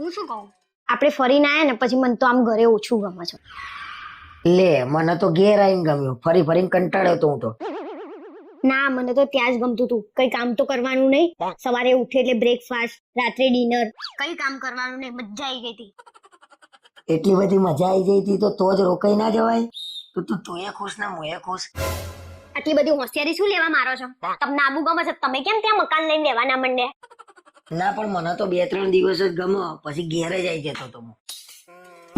હું શું કહું? આપણે ફરીને આયા ને પછી મને તો આમ ઘરે ઓછું ગમે છે. લે મને તો ઘેર આવીને ગમ્યું. ફરી ફરીને કંટાળ્યો તો હું તો. ના મને તો ત્યાં જ ગમતું હતું. કઈ કામ તો કરવાનું નહીં. સવારે ઉઠે એટલે બ્રેકફાસ્ટ રાત્રે ડિનર કઈ કામ કરવાનું નહીં મજા આવી ગઈ હતી. એટલી બધી મજા આવી ગઈ હતી તો તો જ રોકાઈ ના જવાય. તો તું તું એ ખુશ ને હું એ ખુશ. આટલી બધી હોશિયારી શું લેવા મારો છો? તમને આબુ ગમે છે? તમે કેમ ત્યાં મકાન લઈને રહેવાના મંડ્યા ના પણ મને તો બે ત્રણ દિવસ જ ગમો પછી ઘેર જ આવી જતો તો હું.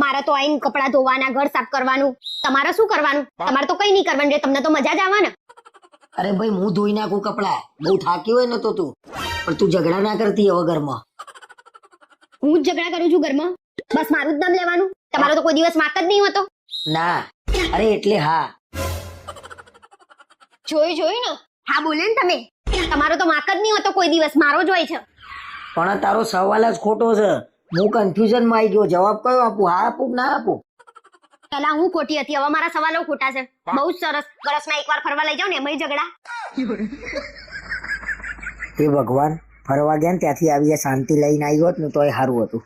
મારે તો આઈને કપડાં ધોવાના ઘર સાફ કરવાનું. તમારે શું કરવાનું? તમારે તો કઈ નહીં કરવાનું તમને તો મજા જ આવે અરે ભાઈ હું ધોઈ નાખું કપડા. બહુ થાકી હોય ને તો તું. પણ તું ઝઘડા ના કરતી હવે ઘરમાં. હું જ ઝઘડા કરું છું ઘરમાં? બસ મારું જ નામ લેવાનું? તમારો તો કોઈ દિવસ વાંક જ નહીં હોતો. ના. અરે એટલે હા. જોયું જોયું ને. હા બોલે ને તમે. તમારો તો વાંક જ નહીં હોતો કોઈ દિવસ. મારો જ હોય છે. પણ તારો સવાલ જ ખોટો છે. હું કન્ફ્યુઝનમાં આવી ગયો. જવાબ કયો આપું? હા આપું ના આપું? પેલા હું ખોટી હતી. હવે મારા સવાલો ખોટા છે. બહુ જ સરસ. વર્ષમાં એકવાર ફરવા લઈ જાવ ને એમાં ઝઘડા. એ ભગવાન ફરવા ગયા ને ત્યાંથી આવી શાંતિ લઈને આવ્યો હોત ને તો એ સારું હતું.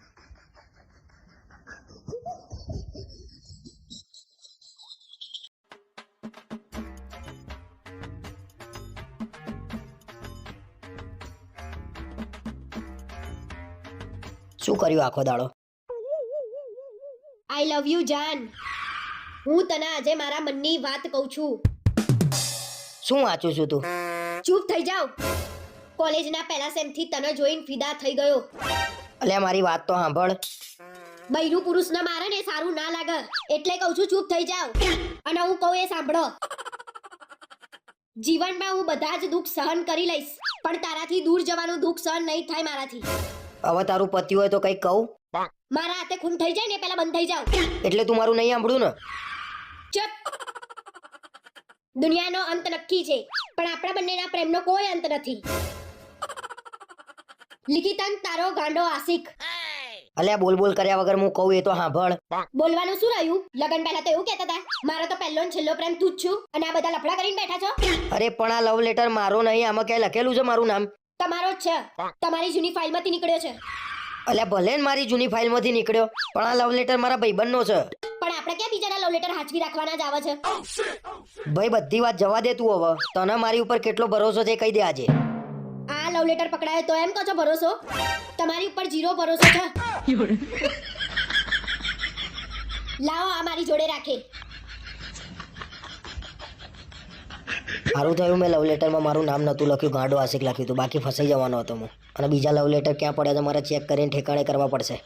શું કર્યું આખો દાડો? આઈ લવ યુ જાન. હું તને આજે મારા મનની વાત કહું છું. શું વાંચું છું તું? ચૂપ થઈ જાવ. કોલેજના પહેલા સેમથી તને જોઈને ફિદા થઈ ગયો. અલ્યા મારી વાત તો સાંભળ. બૈરું પુરુષને મારે ને સારું ના લાગે. એટલે કહું છું ચૂપ થઈ જાવ. અને હું કહું એ સાંભળો. જીવનમાં હું બધા જ દુઃખ સહન કરી લઈશ પણ તારાથી દૂર જવાનું દુઃખ સહન નહીં થાય મારાથી. હવે તારું પતિ હોય તો કઈ કહું? મારા હાથે ખૂન થઈ જાય ને પેલા બંધ થઈ જાવ એટલે તું મારું નહીં સાંભળ્યું ને? ચપ. દુનિયાનો અંત નક્કી છે પણ આપણા બંનેના પ્રેમનો કોઈ અંત નથી. લિખિતન તારો ગાંડો આશિક. અલ્યા બોલ બોલ કર્યા વગર હું કહું એ તો સાંભળ. બોલવાનું શું રહ્યું? લગન પહેલા તો એવું કહેતા હતા મારો તો પહેલો ને છેલ્લો પ્રેમ તું જ છું અને આ બધા લફડા કરીને બેઠા છો. અરે પણ આ લવ લેટર મારો નહીં આમાં ક્યાંય લખેલું છે મારું નામ? તમારો જ છે. તમારી જૂની ફાઇલમાંથી નીકળ્યો છે. અલ્યા ભલે ને મારી જૂની ફાઇલમાંથી નીકળ્યો પણ આ લવ લેટર મારા ભાઈબંધનો છે. પણ આપણે ક્યાં બીજાના લવ લેટર હાચવી રાખવાના જ આવે છે? ભાઈ બધી વાત જવા દે તું હવે. તને મારી ઉપર કેટલો ભરોસો છે કહી દે આજે. આ લવ લેટર પકડાયો તો એમ કહો છો ભરોસો? તમારી ઉપર જીરો ભરોસો છે. લાવો આ મારી જોડે રાખે. સારું થયું મેં લવ લેટરમાં મારું નામ નહોતું લખ્યું, ગાંડો આશિક લખ્યું હતું. બાકી ફસાઈ જવાનો હતો હું. અને બીજા લવ લેટર ક્યાં પડ્યા તો મારે ચેક કરીને ઠેકાણે કરવા પડશે.